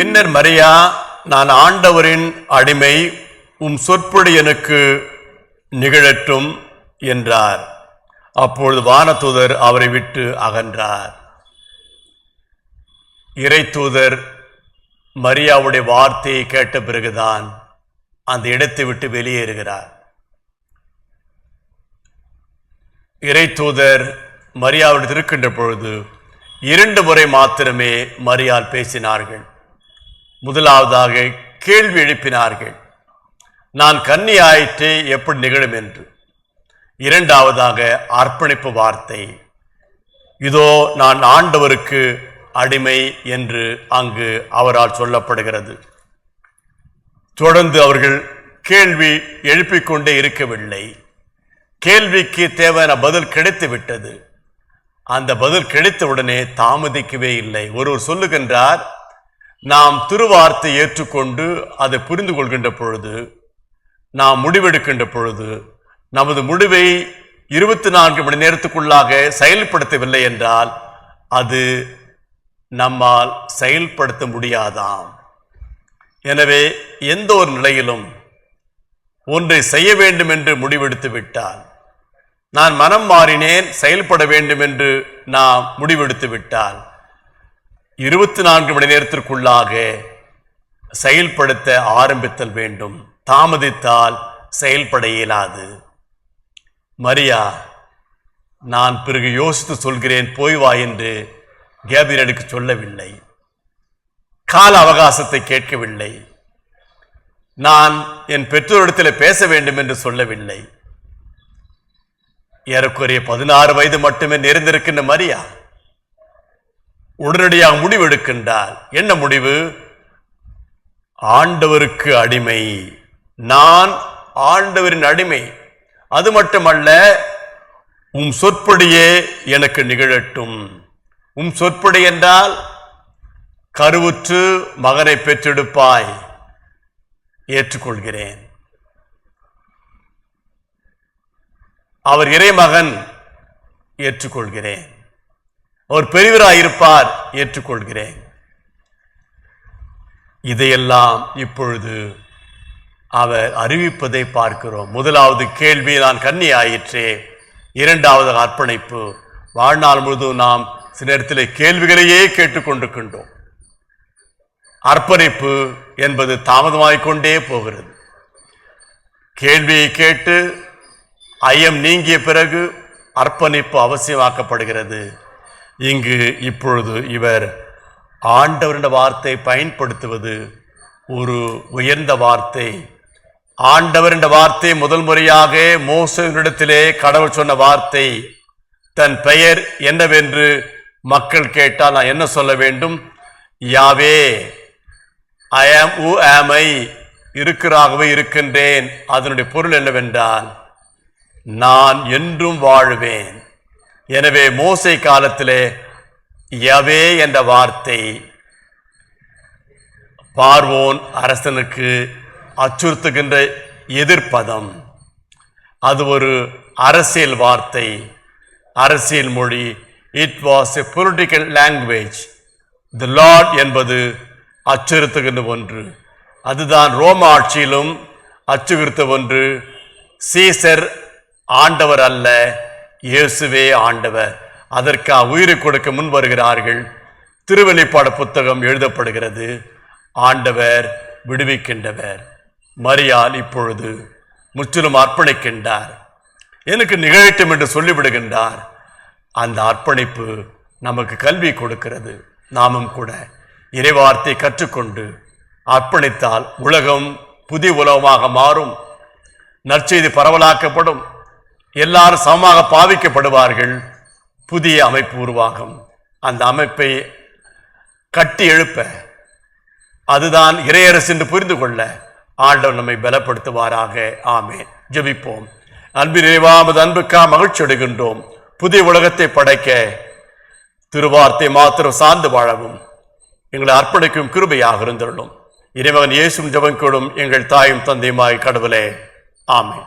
பின்னர் மரியா நான் ஆண்டவரின் அடிமை உம் சொற்பொழி எனக்கு நிகழட்டும் என்றார். அப்பொழுது வானதூதர் அவரை விட்டு அகன்றார். இறைத்தூதர் மரியாவுடைய வார்த்தையை கேட்ட பிறகுதான் அந்த இடத்தை விட்டு வெளியேறுகிறார். இறைத்தூதர் மரியாவிடத்தில் இருக்கின்ற பொழுது இரண்டு முறை மாத்திரமே மரியால் பேசினார்கள். முதலாவதாக கேள்வி எழுப்பினார்கள். நான் கன்னி ஆயிற்றே எப்படி நிகழும் என்று. இரண்டாவதாக அர்ப்பணிப்பு வார்த்தை. இதோ நான் ஆண்டவருக்கு அடிமை என்று அங்கு அவரால் சொல்லப்படுகிறது. தொடர்ந்து அவர்கள் கேள்வி எழுப்பிக் கொண்டே இருக்கவில்லை. கேள்விக்கு தேவையான பதில் கிடைத்து விட்டது. அந்த பதில் கிடைத்தவுடனே தாமதிக்கவே இல்லை. ஒருவர் சொல்லுகின்றார் நாம் திருவார்த்தை ஏற்றுக்கொண்டு அதை புரிந்து கொள்கின்ற பொழுது நாம் முடிவெடுக்கின்ற பொழுது நமது முடிவை இருபத்தி நான்கு மணி நேரத்துக்குள்ளாக செயல்படுத்தவில்லை என்றால் அது நம்மால் செயல்படுத்த முடியாதாம். எனவே எந்த ஒரு நிலையிலும் ஒன்றை செய்ய வேண்டும் என்று முடிவெடுத்து விட்டால் நான் மனம் மாறினேன் செயல்பட வேண்டும் என்று நாம் முடிவெடுத்து விட்டால் இருபத்தி நான்கு மணி நேரத்திற்குள்ளாக செயல்படுத்த ஆரம்பித்தல் வேண்டும். தாமதித்தால் செயல்பட இயலாது. மரியா நான் பிறகு யோசித்து சொல்கிறேன் போய் வா என்று கேபிரியலுக்கு சொல்லவில்லை. கால அவகாசத்தை கேட்கவில்லை. நான் என் பெற்றோரிடத்தில் பேச வேண்டும் என்று சொல்லவில்லை. ஏறக்குறைய பதினாறு வயது மட்டுமே நிறைந்திருக்கின்ற மரியா. உடனடியாக முடிவெடுக்கின்றார். என்ன முடிவு? ஆண்டவருக்கு அடிமை. நான் ஆண்டவரின் அடிமை. அது மட்டுமல்ல உம் சொற்படியே எனக்கு நிகழட்டும். உம் சொற்படி என்றால் கருவுற்று மகனை பெற்றெடுப்பாய் ஏற்றுக்கொள்கிறேன். அவர் இறைமகன் ஏற்றுக்கொள்கிறேன். அவர் பெரியவராயிருப்பார் ஏற்றுக்கொள்கிறேன். இதையெல்லாம் இப்பொழுது அவர் அறிவிப்பதை பார்க்கிறோம். முதலாவது கேள்வி நான் கன்னி ஆயிற்றே இரண்டாவது அர்ப்பணிப்பு. வாழ்நாள் முழுதும் நாம் சில நேரத்தில் கேள்விகளையே கேட்டுக்கொண்டிருக்கின்றோம் அர்ப்பணிப்பு என்பது தாமதமாய்க்கொண்டே போகிறது. கேள்வியை கேட்டு ஐயம் நீங்கிய பிறகு அர்ப்பணிப்பு அவசியமாக்கப்படுகிறது. இங்கு இப்பொழுது இவர் ஆண்டவரின் வார்த்தை பயன்படுத்துவது ஒரு உயர்ந்த வார்த்தை. ஆண்டவரின் வார்த்தை முதல் முறையாக மோசனிடத்திலே கடவுள் சொன்ன வார்த்தை. தன் பெயர் என்னவென்று மக்கள் கேட்டால் நான் என்ன சொல்ல வேண்டும்? யாவே ஐ ஆம் உ ஆம் ஐ இருக்கிறாகவே இருக்கின்றேன். அதனுடைய பொருள் என்னவென்றால் நான் என்றும் வாழ்வேன். எனவே மோசை காலத்திலே யவே என்ற வார்த்தை பார்வோன் அரசனுக்கு அச்சுறுத்துகின்ற எதிர்ப்பதம். அது ஒரு அரசியல் வார்த்தை அரசியல் மொழி. It was a political language the Lord என்பது அச்சுறுத்துகின்ற ஒன்று. அதுதான் ரோம ஆட்சியிலும் அச்சுறுத்த ஒன்று. சீசர் ஆண்டவர் அல்ல. இயேசுவே ஆண்டவர் அதற்காக உயிரை கொடுக்க முன் வருகிறார்கள். திருவெளிப்பாடு புத்தகம் எழுதப்படுகிறது ஆண்டவர் விடுவிக்கின்றவர். மரியால் இப்பொழுது முற்றிலும் அர்ப்பணிக்கின்றார். எனக்கு நிகழட்டும் என்று சொல்லிவிடுகின்றார். அந்த அர்ப்பணிப்பு நமக்கு கல்வி கொடுக்கிறது. நாமும் கூட இறைவார்த்தை கற்றுக்கொண்டு அர்ப்பணித்தால் உலகம் புதிய உலகமாக மாறும். நற்செய்தி பரவலாக்கப்படும். எல்லாரும் சமமாக பாவிக்கப்படுவார்கள். புதிய அமைப்பு உருவாகும். அந்த அமைப்பை கட்டி எழுப்ப அதுதான் இறையரசு என்று புரிந்து கொள்ள ஆண்டவர் நம்மை பலப்படுத்துவாராக. ஆமே ஜெபிப்போம். அன்பு நிறைவாமது அன்புக்கா மகிழ்ச்சி அடைகின்றோம். புதிய உலகத்தை படைக்க திருவார்த்தை மாத்திரம் சார்ந்து வாழவும். எங்களை அர்ப்பணிக்கும் கிருபையாக இருந்துள்ளோம் இறைமகன் இயேசும் ஜபங்கூடும் எங்கள் தாயும் தந்தையுமாய் கடவுளே. ஆமே